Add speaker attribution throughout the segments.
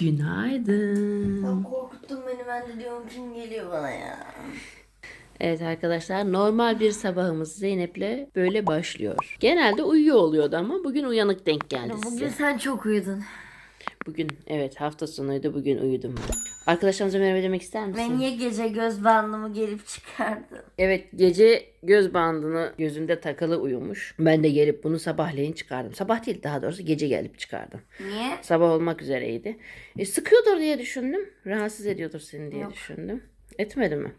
Speaker 1: Günaydın.
Speaker 2: Sen korkuttun beni ben de diyorum kim geliyor bana ya.
Speaker 1: Evet arkadaşlar normal bir sabahımız Zeynep'le böyle başlıyor. Genelde uyuyor oluyordu ama bugün uyanık denk geldi
Speaker 2: Bugün
Speaker 1: size.
Speaker 2: sen çok uyudun.
Speaker 1: Bugün evet hafta sonuydu bugün uyudum. Arkadaşlarımıza merhaba demek ister misin?
Speaker 2: Ve niye gece göz bandımı gelip çıkardın?
Speaker 1: Evet gece göz bandını gözünde takılı uyumuş. Ben de gelip bunu sabahleyin çıkardım. Sabah değil daha doğrusu gece gelip çıkardım.
Speaker 2: Niye?
Speaker 1: Sabah olmak üzereydi. E, sıkıyordur diye düşündüm. Rahatsız ediyordur seni diye
Speaker 2: Yok.
Speaker 1: düşündüm. Etmedi mi?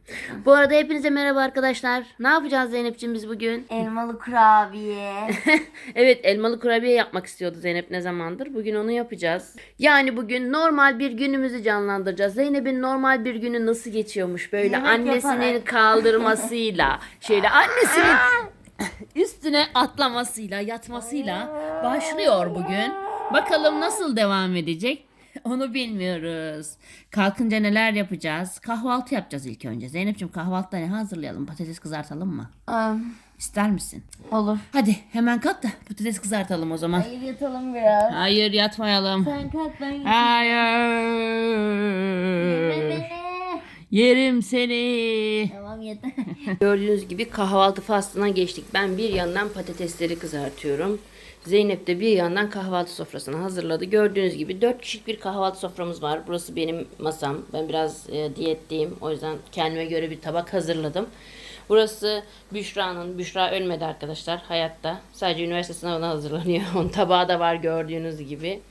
Speaker 1: Bu arada hepinize merhaba arkadaşlar. Ne yapacağız Zeynep'ciğim biz bugün?
Speaker 2: Elmalı kurabiye.
Speaker 1: evet elmalı kurabiye yapmak istiyordu Zeynep ne zamandır. Bugün onu yapacağız. Yani bugün normal bir günümüzü canlandıracağız. Zeynep'in normal bir günü nasıl geçiyormuş böyle
Speaker 2: Yemek
Speaker 1: annesinin
Speaker 2: yaparak.
Speaker 1: kaldırmasıyla şöyle annesinin üstüne atlamasıyla yatmasıyla başlıyor bugün. Bakalım nasıl devam edecek? Onu bilmiyoruz. Kalkınca neler yapacağız? Kahvaltı yapacağız ilk önce. Zeynep'ciğim kahvaltıda ne hazırlayalım? Patates kızartalım mı?
Speaker 2: Am,
Speaker 1: İster misin?
Speaker 2: Olur.
Speaker 1: Hadi hemen kalk da patates kızartalım o zaman.
Speaker 2: Hayır yatalım biraz.
Speaker 1: Hayır yatmayalım.
Speaker 2: Sen kalk ben
Speaker 1: Hayır.
Speaker 2: beni.
Speaker 1: Yerim seni.
Speaker 2: Tamam yeter.
Speaker 1: Gördüğünüz gibi kahvaltı faslına geçtik. Ben bir yandan patatesleri kızartıyorum. Zeynep de bir yandan kahvaltı sofrasını hazırladı. Gördüğünüz gibi 4 kişilik bir kahvaltı soframız var. Burası benim masam. Ben biraz e, diyetteyim. O yüzden kendime göre bir tabak hazırladım. Burası Büşra'nın. Büşra ölmedi arkadaşlar hayatta. Sadece üniversite sınavına hazırlanıyor. Onun tabağı da var gördüğünüz gibi.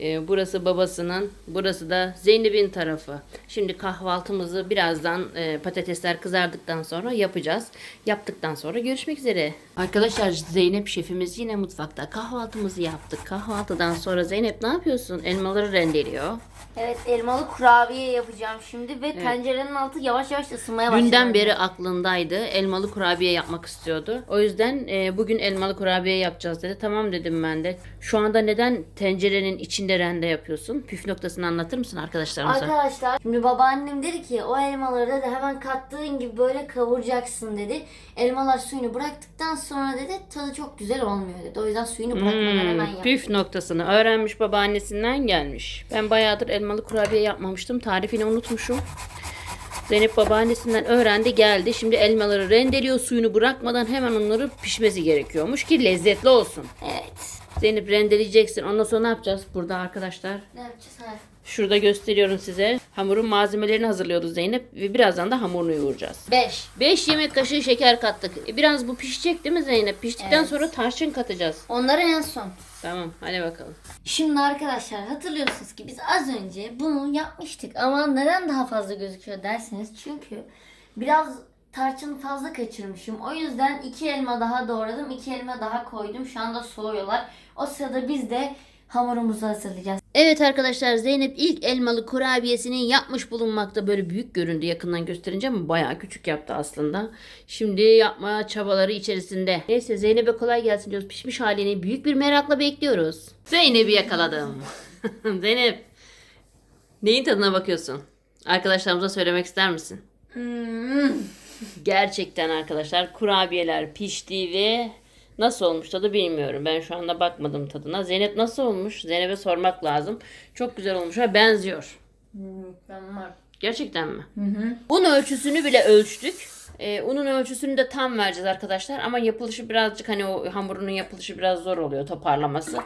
Speaker 1: Ee, burası babasının, burası da Zeynep'in tarafı. Şimdi kahvaltımızı birazdan e, patatesler kızardıktan sonra yapacağız. Yaptıktan sonra görüşmek üzere. Arkadaşlar Zeynep şefimiz yine mutfakta. Kahvaltımızı yaptık. Kahvaltıdan sonra Zeynep ne yapıyorsun? Elmaları rendeliyor.
Speaker 2: Evet elmalı kurabiye yapacağım şimdi ve tencerenin altı yavaş yavaş ısınmaya başladı.
Speaker 1: Dünden beri aklındaydı. Elmalı kurabiye yapmak istiyordu. O yüzden e, bugün elmalı kurabiye yapacağız dedi. Tamam dedim ben de. Şu anda neden tencerenin içinde rende yapıyorsun? Püf noktasını anlatır mısın arkadaşlarımıza?
Speaker 2: Arkadaşlar şimdi babaannem dedi ki o elmaları dedi hemen kattığın gibi böyle kavuracaksın dedi. Elmalar suyunu bıraktıktan sonra dedi tadı çok güzel olmuyor dedi. O yüzden suyunu bırakmadan hemen
Speaker 1: Hmm,
Speaker 2: yap.
Speaker 1: püf noktasını öğrenmiş babaannesinden gelmiş. Ben bayağıdır elmalı kurabiye yapmamıştım. Tarifini unutmuşum. Zeynep babaannesinden öğrendi geldi. Şimdi elmaları rendeliyor suyunu bırakmadan hemen onları pişmesi gerekiyormuş ki lezzetli olsun.
Speaker 2: Evet.
Speaker 1: Zeynep rendeleyeceksin. Ondan sonra ne yapacağız burada arkadaşlar?
Speaker 2: Ne yapacağız? Ha.
Speaker 1: Şurada gösteriyorum size. Hamurun malzemelerini hazırlıyordu Zeynep ve birazdan da hamurunu yoğuracağız.
Speaker 2: 5.
Speaker 1: 5 yemek kaşığı şeker kattık. E, Biraz bu pişecek değil mi Zeynep? Piştikten
Speaker 2: Evet.
Speaker 1: sonra tarçın katacağız.
Speaker 2: Onları en son.
Speaker 1: Tamam hadi bakalım.
Speaker 2: Şimdi arkadaşlar hatırlıyorsunuz ki biz az önce bunu yapmıştık ama neden daha fazla gözüküyor derseniz çünkü biraz tarçını fazla kaçırmışım. O yüzden iki elma daha doğradım, iki elma daha koydum. Şu anda soğuyorlar. O sırada biz de hamurumuzu hazırlayacağız.
Speaker 1: Evet arkadaşlar Zeynep ilk elmalı kurabiyesini yapmış bulunmakta. Böyle büyük göründü yakından gösterince ama bayağı küçük yaptı aslında. Şimdi yapma çabaları içerisinde. Neyse Zeynep'e kolay gelsin diyoruz. Pişmiş halini büyük bir merakla bekliyoruz. Zeynep'i yakaladım. Zeynep neyin tadına bakıyorsun? Arkadaşlarımıza söylemek ister misin?
Speaker 2: Hmm.
Speaker 1: Gerçekten arkadaşlar kurabiyeler pişti ve nasıl olmuş tadı bilmiyorum. Ben şu anda bakmadım tadına. Zeynep nasıl olmuş? Zeynep'e sormak lazım. Çok güzel olmuş ve benziyor.
Speaker 2: Tamam.
Speaker 1: Gerçekten mi? Un ölçüsünü bile ölçtük. Ee, unun ölçüsünü de tam vereceğiz arkadaşlar. Ama yapılışı birazcık hani o hamurunun yapılışı biraz zor oluyor toparlaması.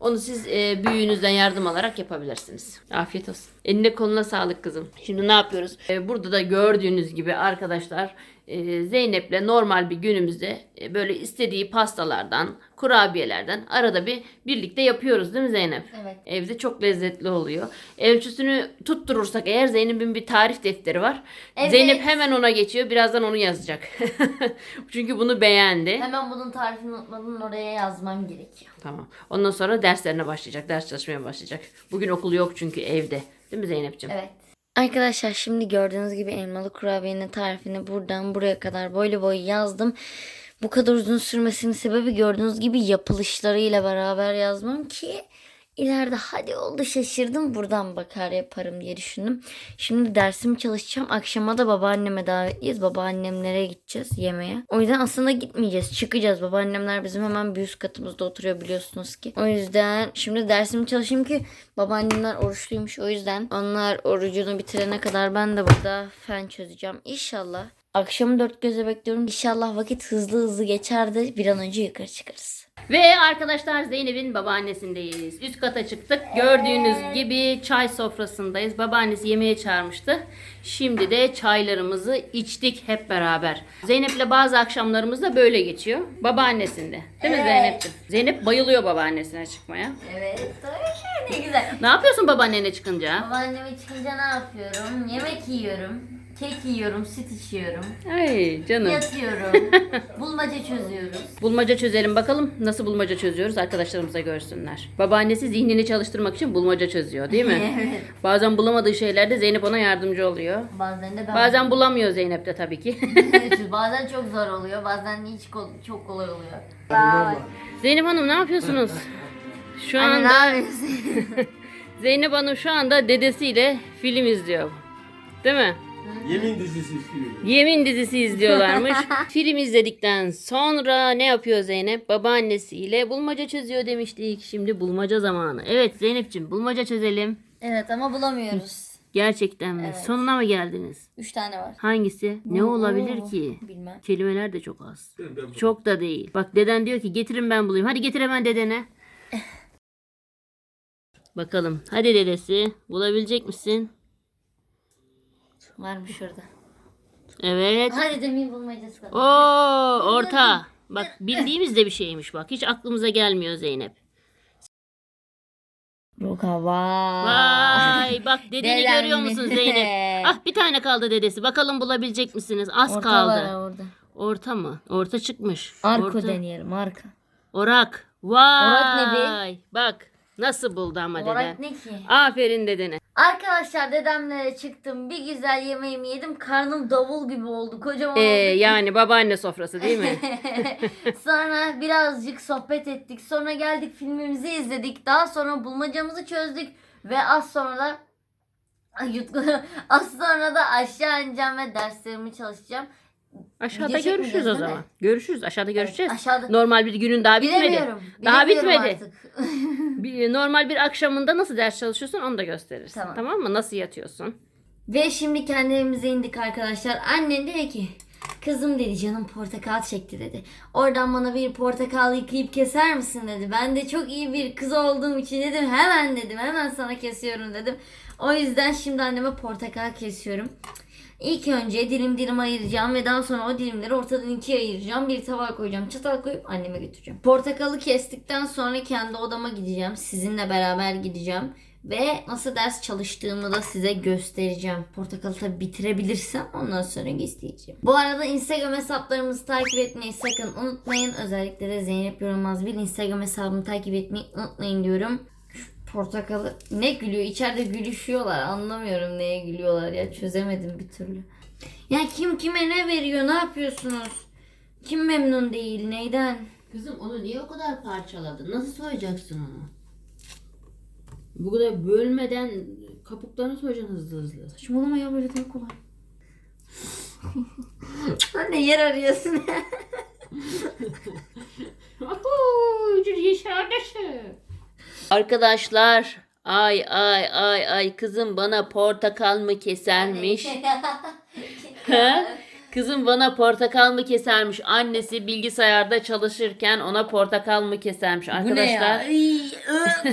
Speaker 1: Onu siz e, büyüğünüzden yardım alarak yapabilirsiniz. Afiyet olsun. Eline koluna sağlık kızım. Şimdi ne yapıyoruz? E, burada da gördüğünüz gibi arkadaşlar e, Zeynep'le normal bir günümüzde e, böyle istediği pastalardan, kurabiyelerden arada bir birlikte yapıyoruz değil mi Zeynep?
Speaker 2: Evet.
Speaker 1: Evde çok lezzetli oluyor. Ölçüsünü tutturursak eğer Zeynep'in bir tarif defteri var.
Speaker 2: Evet.
Speaker 1: Zeynep hemen ona geçiyor. Birazdan onu yazacak. Çünkü bunu beğendi.
Speaker 2: Hemen bunun tarifini unutmadan oraya yazmam gerekiyor.
Speaker 1: Tamam. Ondan sonra derslerine başlayacak. Ders çalışmaya başlayacak. Bugün okul yok çünkü evde. Değil mi Zeynep'ciğim?
Speaker 2: Evet. Arkadaşlar şimdi gördüğünüz gibi elmalı kurabiyenin tarifini buradan buraya kadar boylu boy yazdım. Bu kadar uzun sürmesinin sebebi gördüğünüz gibi yapılışlarıyla beraber yazmam ki ileride hadi oldu şaşırdım buradan bakar yaparım diye düşündüm. Şimdi dersimi çalışacağım. Akşama da babaanneme davetliyiz. Babaannemlere gideceğiz yemeğe. O yüzden aslında gitmeyeceğiz. Çıkacağız. Babaannemler bizim hemen bir üst katımızda oturuyor biliyorsunuz ki. O yüzden şimdi dersimi çalışayım ki babaannemler oruçluymuş. O yüzden onlar orucunu bitirene kadar ben de burada fen çözeceğim. İnşallah. Akşamı dört göze bekliyorum. İnşallah vakit hızlı hızlı geçer de bir an önce yukarı çıkarız.
Speaker 1: Ve arkadaşlar Zeynep'in babaannesindeyiz. Üst kata çıktık. Gördüğünüz gibi çay sofrasındayız. Babaannesi yemeğe çağırmıştı. Şimdi de çaylarımızı içtik hep beraber. Zeynep'le bazı akşamlarımız da böyle geçiyor. Babaannesinde. Değil mi
Speaker 2: Evet.
Speaker 1: Zeynep'ciğim? Zeynep bayılıyor babaannesine çıkmaya.
Speaker 2: Evet tabii ki ne güzel.
Speaker 1: Ne yapıyorsun babaannene çıkınca?
Speaker 2: Babaanneme çıkınca ne yapıyorum? Yemek yiyorum. Kek yiyorum, süt içiyorum.
Speaker 1: Ay canım.
Speaker 2: Yatıyorum. bulmaca çözüyoruz.
Speaker 1: Bulmaca çözelim bakalım. Nasıl bulmaca çözüyoruz arkadaşlarımız da görsünler. Babaannesi zihnini çalıştırmak için bulmaca çözüyor değil mi?
Speaker 2: evet.
Speaker 1: Bazen bulamadığı şeylerde Zeynep ona yardımcı oluyor.
Speaker 2: Bazen de ben...
Speaker 1: Bazen bulamıyor Zeynep de tabii ki.
Speaker 2: bazen çok zor oluyor, bazen hiç kol- çok kolay oluyor.
Speaker 1: Zeynep Hanım ne yapıyorsunuz? Şu
Speaker 2: Anne ne
Speaker 1: anda
Speaker 2: yapıyorsun?
Speaker 1: Zeynep Hanım şu anda dedesiyle film izliyor. Değil mi?
Speaker 3: Yemin dizisi istiyor.
Speaker 1: Yemin dizisi izliyorlarmış. film izledikten sonra ne yapıyor Zeynep? Babaannesiyle bulmaca çözüyor demiştik. Şimdi bulmaca zamanı. Evet Zeynep'ciğim bulmaca çözelim.
Speaker 2: evet ama bulamıyoruz.
Speaker 1: Gerçekten mi? Sonuna mı geldiniz?
Speaker 2: Üç tane var.
Speaker 1: Hangisi? Ne olabilir ki?
Speaker 2: Bilmem.
Speaker 1: Kelimeler de çok az.
Speaker 3: Ben, ben
Speaker 1: Çok da değil. Bak deden diyor ki getirin ben bulayım. Hadi getir hemen dedene. Bakalım. Hadi dedesi. Bulabilecek misin?
Speaker 2: Varmış şurada.
Speaker 1: Evet.
Speaker 2: Hadi demin bulmacası var.
Speaker 1: Oo orta. Bak bildiğimiz de bir şeymiş bak. Hiç aklımıza gelmiyor Zeynep.
Speaker 2: Roka vay.
Speaker 1: Vay bak dedeni
Speaker 2: Dedem
Speaker 1: görüyor musun? Zeynep? Ah bir tane kaldı dedesi. Bakalım bulabilecek misiniz? Az
Speaker 2: Orta var
Speaker 1: kaldı.
Speaker 2: orada.
Speaker 1: Orta mı? Orta çıkmış.
Speaker 2: Arko
Speaker 1: Orta.
Speaker 2: deneyelim arka.
Speaker 1: Orak. Vay.
Speaker 2: Orak ne be?
Speaker 1: Bak nasıl buldu ama.
Speaker 2: Olarak ne ki?
Speaker 1: Aferin dedene.
Speaker 2: Arkadaşlar dedemlere çıktım. Bir güzel yemeğimi yedim. Karnım davul gibi oldu. Kocaman
Speaker 1: Ee,
Speaker 2: oldu.
Speaker 1: yani babaanne sofrası değil mi?
Speaker 2: sonra birazcık sohbet ettik. Sonra geldik filmimizi izledik. Daha sonra bulmacamızı çözdük. Ve az sonra da Ay, yutku- az sonra da aşağı ineceğim ve derslerimi çalışacağım.
Speaker 1: Aşağıda
Speaker 2: Video
Speaker 1: görüşürüz o zaman.
Speaker 2: mi?
Speaker 1: Görüşürüz. Aşağıda görüşeceğiz.
Speaker 2: aşağıda-
Speaker 1: Normal bir günün daha bitmedi. Daha bitmedi.
Speaker 2: artık.
Speaker 1: Bir, normal bir akşamında nasıl ders çalışıyorsun onu da gösterirsin.
Speaker 2: Tamam.
Speaker 1: Tamam, mı? Nasıl yatıyorsun?
Speaker 2: Ve şimdi kendi evimize indik arkadaşlar. Annen dedi ki kızım dedi canım portakal çekti dedi. Oradan bana bir portakal yıkayıp keser misin dedi. Ben de çok iyi bir kız olduğum için dedim hemen dedim hemen sana kesiyorum dedim. O yüzden şimdi anneme portakal kesiyorum. İlk önce dilim dilim ayıracağım ve daha sonra o dilimleri ortadan ikiye ayıracağım. Bir tabağa koyacağım. Çatal koyup anneme götüreceğim. Portakalı kestikten sonra kendi odama gideceğim. Sizinle beraber gideceğim. Ve nasıl ders çalıştığımı da size göstereceğim. Portakalı tabii bitirebilirsem ondan sonra isteyeceğim. Bu arada Instagram hesaplarımızı takip etmeyi sakın unutmayın. Özellikle de Zeynep Yorulmaz bir Instagram hesabını takip etmeyi unutmayın diyorum. Portakalı ne gülüyor? İçeride gülüşüyorlar. Anlamıyorum neye gülüyorlar ya. Çözemedim bir türlü. Ya kim kime ne veriyor? Ne yapıyorsunuz? Kim memnun değil? Neyden?
Speaker 1: Kızım onu niye o kadar parçaladın? Nasıl soyacaksın onu? Bu kadar bölmeden kabuklarını soyacaksın hızlı hızlı.
Speaker 2: Saçmalama ya böyle daha kolay. Anne yer arıyorsun.
Speaker 1: Arkadaşlar ay ay ay ay kızım bana portakal mı kesermiş? Ha? Kızım bana portakal mı kesermiş? Annesi bilgisayarda çalışırken ona portakal mı kesermiş? Arkadaşlar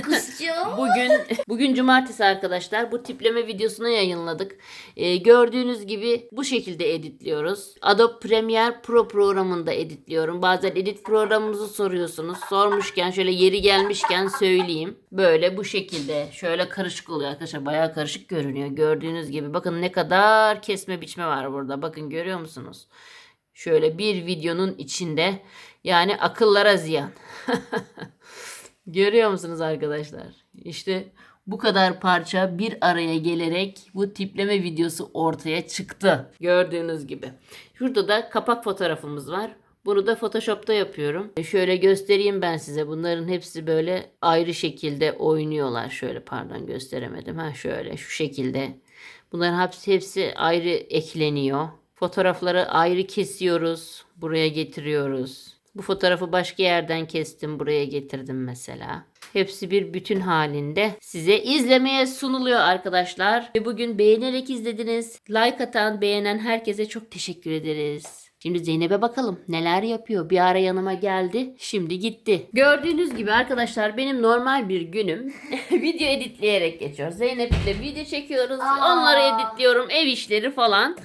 Speaker 2: Kusacağım.
Speaker 1: bugün bugün cumartesi arkadaşlar. Bu tipleme videosunu yayınladık. Ee, gördüğünüz gibi bu şekilde editliyoruz. Adobe Premiere Pro programında editliyorum. Bazen edit programınızı soruyorsunuz. Sormuşken şöyle yeri gelmişken söyleyeyim. Böyle bu şekilde şöyle karışık oluyor arkadaşlar. Bayağı karışık görünüyor. Gördüğünüz gibi bakın ne kadar kesme biçme var burada. Bakın görüyor musunuz? Şöyle bir videonun içinde yani akıllara ziyan. Görüyor musunuz arkadaşlar? İşte bu kadar parça bir araya gelerek bu tipleme videosu ortaya çıktı. Gördüğünüz gibi. Şurada da kapak fotoğrafımız var. Bunu da Photoshop'ta yapıyorum. E, Şöyle göstereyim ben size. Bunların hepsi böyle ayrı şekilde oynuyorlar. Şöyle pardon gösteremedim. Ha şöyle şu şekilde. Bunların hepsi, hepsi ayrı ekleniyor. Fotoğrafları ayrı kesiyoruz. Buraya getiriyoruz. Bu fotoğrafı başka yerden kestim. Buraya getirdim mesela. Hepsi bir bütün halinde size izlemeye sunuluyor arkadaşlar. Ve bugün beğenerek izlediniz. Like atan, beğenen herkese çok teşekkür ederiz. Şimdi Zeynep'e bakalım neler yapıyor. Bir ara yanıma geldi. Şimdi gitti. Gördüğünüz gibi arkadaşlar benim normal bir günüm video editleyerek geçiyor. Zeynep'le video çekiyoruz.
Speaker 2: Aa.
Speaker 1: Onları editliyorum. Ev işleri falan.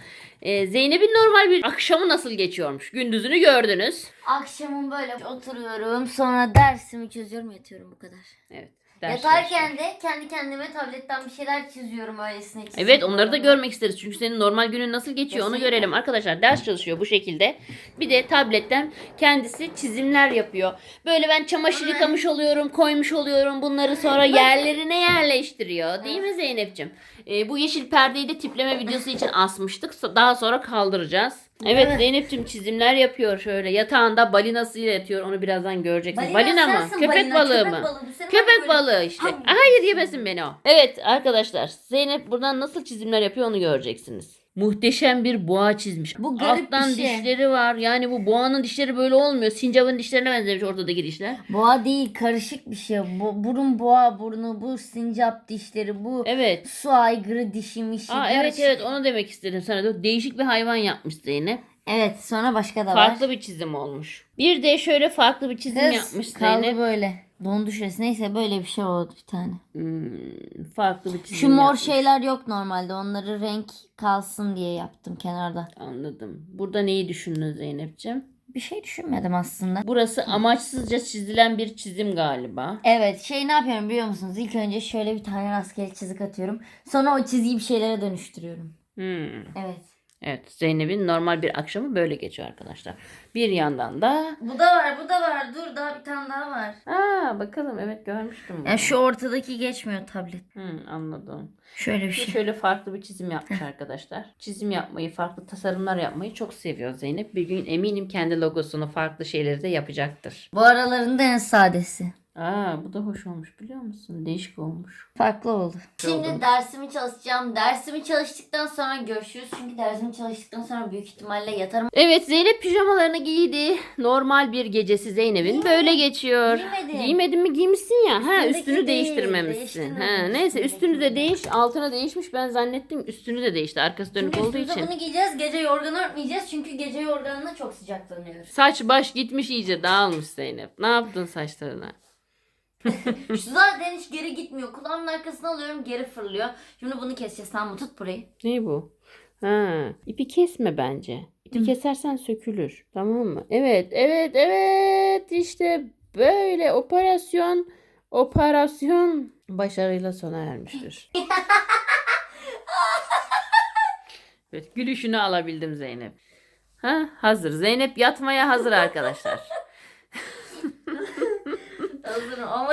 Speaker 1: Ee, Zeynep'in normal bir akşamı nasıl geçiyormuş? Gündüzünü gördünüz.
Speaker 2: Akşamın böyle oturuyorum. Sonra dersimi çözüyorum yatıyorum bu kadar.
Speaker 1: Evet. Ders
Speaker 2: Yatarken de kendi kendime tabletten bir şeyler çiziyorum öylesine. çizim
Speaker 1: Evet onları da görmek isteriz. Çünkü senin normal günün nasıl geçiyor onu
Speaker 2: Kesinlikle.
Speaker 1: görelim. Arkadaşlar ders çalışıyor bu şekilde. Bir de tabletten kendisi çizimler yapıyor. Böyle ben çamaşır
Speaker 2: Ama-
Speaker 1: yıkamış oluyorum, koymuş oluyorum. Bunları sonra yerlerine yerleştiriyor. Değil mi Zeynep'ciğim? Ee, bu yeşil perdeyi de tipleme videosu için asmıştık. Daha sonra kaldıracağız. Evet
Speaker 2: Evet.
Speaker 1: Zeynep'ciğim çizimler yapıyor şöyle. Yatağında balinasıyla yatıyor. Onu birazdan göreceksiniz. Balina, mı?
Speaker 2: sensin,
Speaker 1: Köpek
Speaker 2: balina.
Speaker 1: balığı
Speaker 2: Köpek
Speaker 1: mı?
Speaker 2: balığı.
Speaker 1: Köpek balığı işte.
Speaker 2: Hayır
Speaker 1: yemesin beni o. Evet arkadaşlar Zeynep buradan nasıl çizimler yapıyor onu göreceksiniz. Muhteşem bir boğa çizmiş.
Speaker 2: Bu garip bir
Speaker 1: Alttan
Speaker 2: şey.
Speaker 1: dişleri var. Yani bu boğanın dişleri böyle olmuyor. Sincap'ın dişlerine benzemiş ortadaki dişler.
Speaker 2: Boğa değil karışık bir şey. Bu, burun boğa burnu, bu sincap dişleri, bu
Speaker 1: Evet.
Speaker 2: su aygırı dişimiş.
Speaker 1: Aa, evet evet onu demek istedim sana. da. Değişik bir hayvan yapmış Zeynep.
Speaker 2: Evet sonra başka da
Speaker 1: Farklı
Speaker 2: var.
Speaker 1: bir çizim olmuş. Bir de şöyle farklı bir çizim
Speaker 2: Kız,
Speaker 1: yapmış
Speaker 2: kaldı
Speaker 1: Zeynep.
Speaker 2: böyle. Dondu şurası. Neyse böyle bir şey oldu bir tane.
Speaker 1: Hmm, farklı bir çizim
Speaker 2: Şu mor
Speaker 1: yapmış.
Speaker 2: şeyler yok normalde. Onları renk kalsın diye yaptım kenarda.
Speaker 1: Anladım. Burada neyi düşündün Zeynep'ciğim?
Speaker 2: Bir şey düşünmedim aslında.
Speaker 1: Burası amaçsızca çizilen bir çizim galiba.
Speaker 2: Evet şey ne yapıyorum biliyor musunuz? İlk önce şöyle bir tane rastgele çizik atıyorum. Sonra o çizgiyi bir şeylere dönüştürüyorum.
Speaker 1: Hmm.
Speaker 2: Evet.
Speaker 1: Evet Zeynep'in normal bir akşamı böyle geçiyor arkadaşlar. Bir yandan da
Speaker 2: Bu da var bu da var. Dur daha bir tane daha var.
Speaker 1: Aa bakalım evet görmüştüm bunu.
Speaker 2: Yani şu ortadaki geçmiyor tablet.
Speaker 1: Hmm, anladım.
Speaker 2: Şöyle Bir şey.
Speaker 1: Şöyle farklı bir çizim yapmış arkadaşlar. Çizim yapmayı, farklı tasarımlar yapmayı çok seviyor Zeynep. Bir gün eminim kendi logosunu, farklı şeyleri de yapacaktır.
Speaker 2: Bu aralarında en sadesi.
Speaker 1: Aa bu da hoş olmuş biliyor musun? Değişik olmuş.
Speaker 2: Farklı oldu.
Speaker 1: Şimdi
Speaker 2: Şimdi dersimi çalışacağım. Dersimi çalıştıktan sonra görüşürüz. Çünkü dersimi çalıştıktan sonra büyük ihtimalle yatarım.
Speaker 1: Evet Zeynep pijamalarını giydi. Normal bir gecesi Zeynep'in böyle geçiyor.
Speaker 2: Giymedim.
Speaker 1: Giymedin mi giymişsin ya. Ha
Speaker 2: Üstündeki
Speaker 1: üstünü
Speaker 2: değil,
Speaker 1: değiştirmemişsin. Ha neyse üstünü de değiş. Altına değişmiş. Ben zannettim üstünü de değişti. Arkası dönük
Speaker 2: Şimdi
Speaker 1: olduğu için.
Speaker 2: bunu giyeceğiz. Gece yorganı örtmeyeceğiz. Çünkü gece yorganında çok sıcaklanıyoruz.
Speaker 1: Saç baş gitmiş iyice dağılmış Zeynep. Ne yaptın saçlarına?
Speaker 2: Şu zaten hiç geri gitmiyor. Kulağımın arkasına alıyorum geri fırlıyor. Şimdi bunu keseceğiz. Tamam mı? Tut burayı.
Speaker 1: Ne bu? Ha, ipi kesme bence. İpi
Speaker 2: Hı.
Speaker 1: kesersen sökülür. Tamam mı? Evet, evet, evet. İşte böyle operasyon operasyon başarıyla sona ermiştir. evet, gülüşünü alabildim Zeynep. Ha, hazır. Zeynep yatmaya hazır arkadaşlar.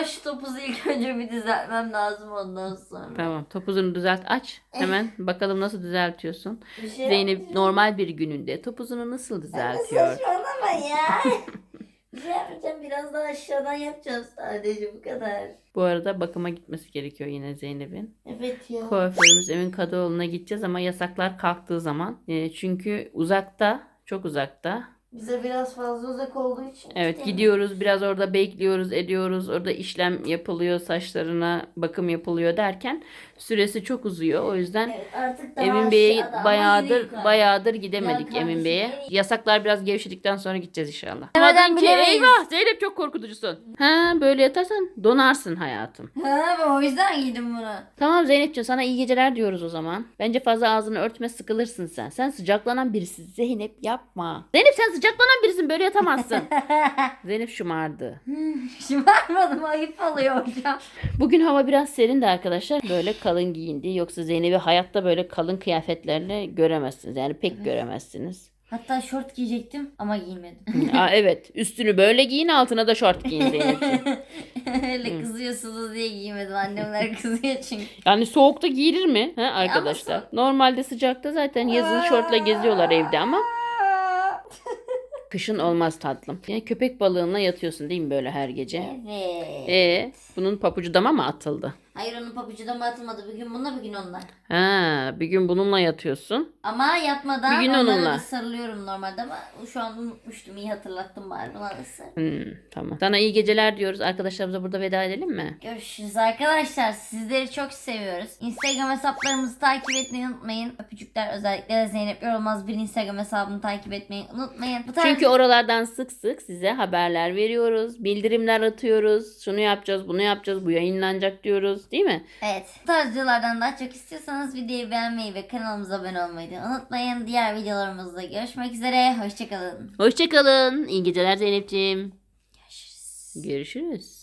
Speaker 2: Ama şu topuzu ilk önce bir düzeltmem lazım ondan sonra.
Speaker 1: Tamam, topuzunu düzelt aç. Hemen bakalım nasıl düzeltiyorsun.
Speaker 2: Bir şey
Speaker 1: Zeynep normal bir gününde topuzunu nasıl düzeltiyor?
Speaker 2: Saçmalama ya. bir şey yapacağım. Biraz daha aşağıdan yapacağız sadece bu kadar.
Speaker 1: Bu arada bakıma gitmesi gerekiyor yine Zeynep'in.
Speaker 2: Evet ya.
Speaker 1: Kuaförümüz Emin Kadıoğlu'na gideceğiz ama yasaklar kalktığı zaman. E, çünkü uzakta, çok uzakta.
Speaker 2: Bize biraz fazla uzak olduğu için.
Speaker 1: Evet gidiyoruz biraz orada bekliyoruz ediyoruz. Orada işlem yapılıyor saçlarına bakım yapılıyor derken süresi çok uzuyor. O yüzden
Speaker 2: Evet, artık daha
Speaker 1: Emin Bey'e
Speaker 2: aşağıda ama yine
Speaker 1: bayağıdır
Speaker 2: yukarı.
Speaker 1: bayağıdır gidemedik
Speaker 2: Ya
Speaker 1: Emin Bey'e. Yasaklar biraz gevşedikten sonra gideceğiz inşallah.
Speaker 2: Demeden
Speaker 1: Madem ki
Speaker 2: bilemeyiz.
Speaker 1: eyvah Zeynep çok korkutucusun. Ha böyle yatarsan donarsın hayatım.
Speaker 2: Ha ben o yüzden giydim bunu.
Speaker 1: Tamam Zeynep'ciğim sana iyi geceler diyoruz o zaman. Bence fazla ağzını örtme sıkılırsın sen. Sen sıcaklanan birisin. Zeynep yapma. Zeynep sen sıcaklanan birisin böyle yatamazsın. Zeynep şımardı.
Speaker 2: Şımarmadım ayıp oluyor hocam.
Speaker 1: Bugün hava biraz serindi arkadaşlar. Böyle kalın giyindi. Yoksa Zeynep'i hayatta böyle kalın kıyafetlerle göremezsiniz. Yani pek göremezsiniz.
Speaker 2: Hatta şort giyecektim ama giymedim.
Speaker 1: Aa, evet üstünü böyle giyin altına da şort giyin Zeynep'ciğim.
Speaker 2: Öyle kızıyorsunuz diye giymedim. Annemler kızıyor çünkü.
Speaker 1: Yani soğukta giyilir mi ha, arkadaşlar? Normalde sıcakta zaten yazın şortla geziyorlar evde ama Kışın olmaz tatlım. Yani köpek balığına yatıyorsun değil mi böyle her gece?
Speaker 2: Evet.
Speaker 1: E bunun papucu dama mı atıldı?
Speaker 2: Hayır onun pabucu da mı atılmadı? Bir gün bununla bir gün onunla.
Speaker 1: Ha, bir gün bununla yatıyorsun.
Speaker 2: Ama yatmadan
Speaker 1: Bir gün
Speaker 2: onlara
Speaker 1: onunla.
Speaker 2: sarılıyorum normalde ama şu an unutmuştum. İyi hatırlattım bari sarıl.
Speaker 1: Hmm, tamam. Sana iyi geceler diyoruz. Arkadaşlarımıza burada veda edelim mi?
Speaker 2: Görüşürüz arkadaşlar. Sizleri çok seviyoruz. Instagram hesaplarımızı takip etmeyi unutmayın. Öpücükler özellikle de Zeynep Yorulmaz bir Instagram hesabını takip etmeyi unutmayın. Bu tarz
Speaker 1: Çünkü oralardan sık sık size haberler veriyoruz. Bildirimler atıyoruz. Şunu yapacağız, bunu yapacağız, bu yayınlanacak diyoruz. Değil mi?
Speaker 2: Evet. Bu tarz videolardan daha çok istiyorsanız videoyu beğenmeyi ve kanalımıza abone olmayı da unutmayın. Diğer videolarımızda görüşmek üzere. Hoşçakalın.
Speaker 1: Hoşçakalın. İyi geceler Zeynep'ciğim. Görüşürüz. Görüşürüz.